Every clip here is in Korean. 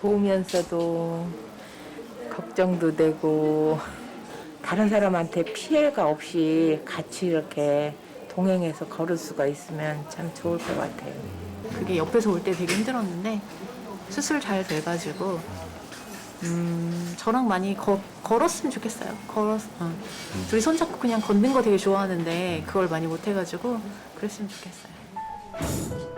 좋으면서도 걱정도 되고 다른 사람한테 피해가 없이 같이 이렇게 동행해서 걸을 수가 있으면 참 좋을 것 같아요. 그게 옆에서 올 때 되게 힘들었는데 수술 잘 돼가지고 음, 저랑 많이 거- 걸었으면 좋겠어요. 걸었, 어. 둘이 손잡고 그냥 걷는 거 되게 좋아하는데 그걸 많이 못 해가지고 그랬으면 좋겠어요.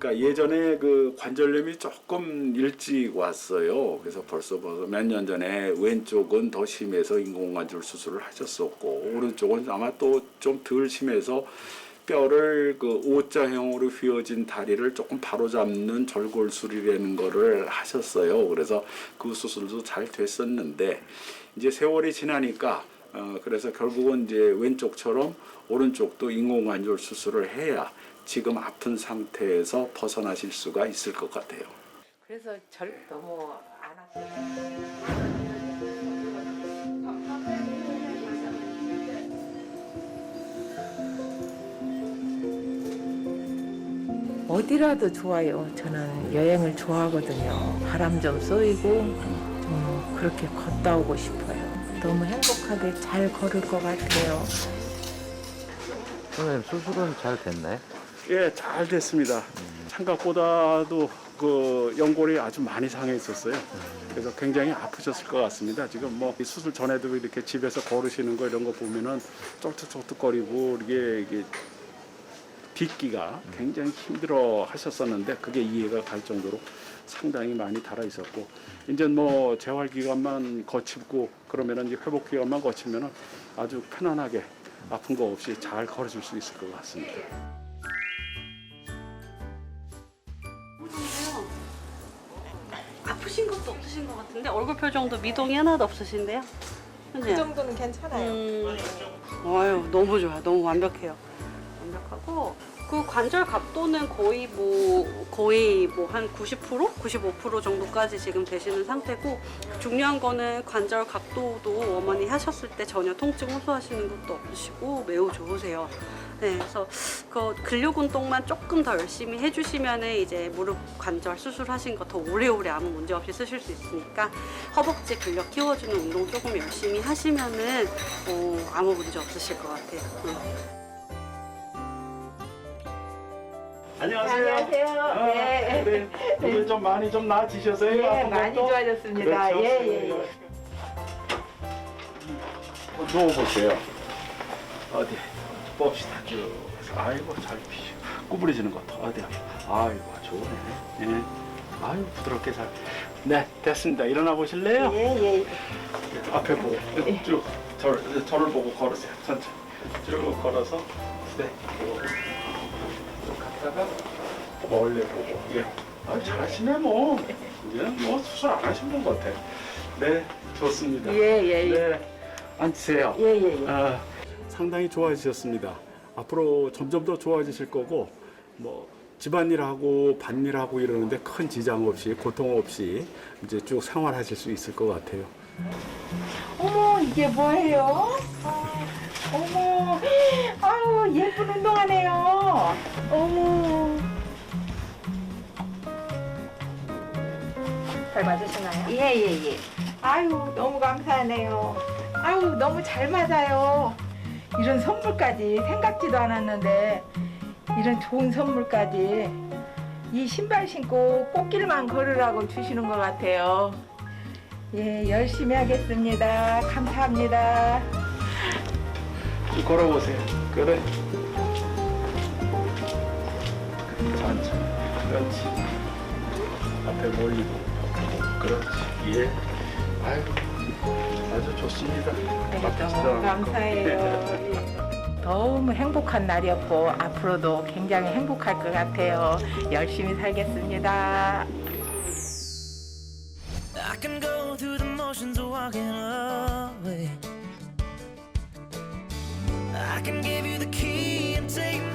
그러니까 예전에 그 관절염이 조금 일찍 왔어요. 그래서 벌써 몇 년 전에 왼쪽은 더 심해서 인공관절 수술을 하셨었고 오른쪽은 아마 또 좀 덜 심해서 뼈를 그 O자형으로 휘어진 다리를 조금 바로잡는 절골술이라는 거를 하셨어요. 그래서 그 수술도 잘 됐었는데 이제 세월이 지나니까 어 그래서 결국은 이제 왼쪽처럼 오른쪽도 인공관절 수술을 해야 지금 아픈 상태에서 벗어나실 수가 있을 것 같아요. 그래서 절 너무 안 아프게. 어디라도 좋아요. 저는 여행을 좋아하거든요. 바람 좀 쏘이고 좀 그렇게 걷다 오고 싶어요. 너무 행복하게 잘 걸을 것 같아요. 선생님 수술은 잘 됐나요? 예, 잘 됐습니다. 생각보다도 그 연골이 아주 많이 상해 있었어요. 그래서 굉장히 아프셨을 것 같습니다. 지금 뭐이 수술 전에도 이렇게 집에서 걸으시는 거 이런 거 보면은 쫄뚝쫄뚝거리고 이게, 이게 빗기가 굉장히 힘들어 하셨었는데 그게 이해가 갈 정도로 상당히 많이 달아 있었고 이제 뭐 재활 기간만 거치고 그러면은 이제 회복 기간만 거치면은 아주 편안하게 아픈 거 없이 잘 걸어줄 수 있을 것 같습니다. 아프신 것도 없으신 것 같은데 얼굴 표정도 미동이 하나도 없으신데요? 그 정도는 괜찮아요. 음, 아유 너무 좋아 요. 너무 완벽해요. 완벽하고 그 관절 각도는 거의 뭐 거의 뭐 한 90% 95% 정도까지 지금 되시는 상태고 중요한 거는 관절 각도도 어머니 하셨을 때 전혀 통증 호소하시는 것도 없으시고 매우 좋으세요. 네, 그래서 그 근력 운동만 조금 더 열심히 해주시면 이제 무릎 관절 수술하신 거 더 오래오래 아무 문제 없이 쓰실 수 있으니까 허벅지 근력 키워주는 운동 조금 열심히 하시면은 어, 아무 문제 없으실 것 같아요. 응. 안녕하세요. 안녕하세요. 아, 예. 네. 오늘 좀 많이 좀 나아지셨어요? 예, 아픈 많이 것도? 좋아졌습니다. 그렇죠. 예, 예, 예. 어, 누워보세요. 어디 봅시다 쭉. 아이고 잘 피. 구부러지는 것도 어디. 아이고 좋네. 예. 아이고 부드럽게 잘. 네 됐습니다. 일어나 보실래요? 예, 예. 앞에 보고 쭉 저를 저를 보고 걸으세요. 천천히 쭉 걸어서 네. 쭉 갔다가 멀리 보고 예. 아 잘하시네 뭐. 이제는 뭐 수술 안 하신 것 같아. 네 좋습니다. 예, 예, 예. 네 앉으세요. 예, 예, 예. 아, 상당히 좋아지셨습니다. 앞으로 점점 더 좋아지실 거고 뭐 집안일하고 밭일하고 이러는데 큰 지장 없이 고통 없이 이제 쭉 생활하실 수 있을 것 같아요. 어머, 이게 뭐예요? 아, 어머, 아유, 예쁜 운동하네요. 어머. 잘 맞으시나요? 예, 예, 예. 아유, 너무 감사하네요. 아유, 너무 잘 맞아요. 이런 선물까지 생각지도 않았는데, 이런 좋은 선물까지 이 신발 신고 꽃길만 걸으라고 주시는 것 같아요. 예, 열심히 하겠습니다. 감사합니다. 쭉 걸어보세요. 그래. 천천히. 그렇지. 앞에 멀리 보고. 그렇지. 예. 아이고. 아주 좋습니다. 너무 감사해요. 예. 너무 행복한 날이었고 앞으로도 굉장히 행복할 것 같아요. 열심히 살겠습니다. I can go through the motions of walking away. I can give you the key and take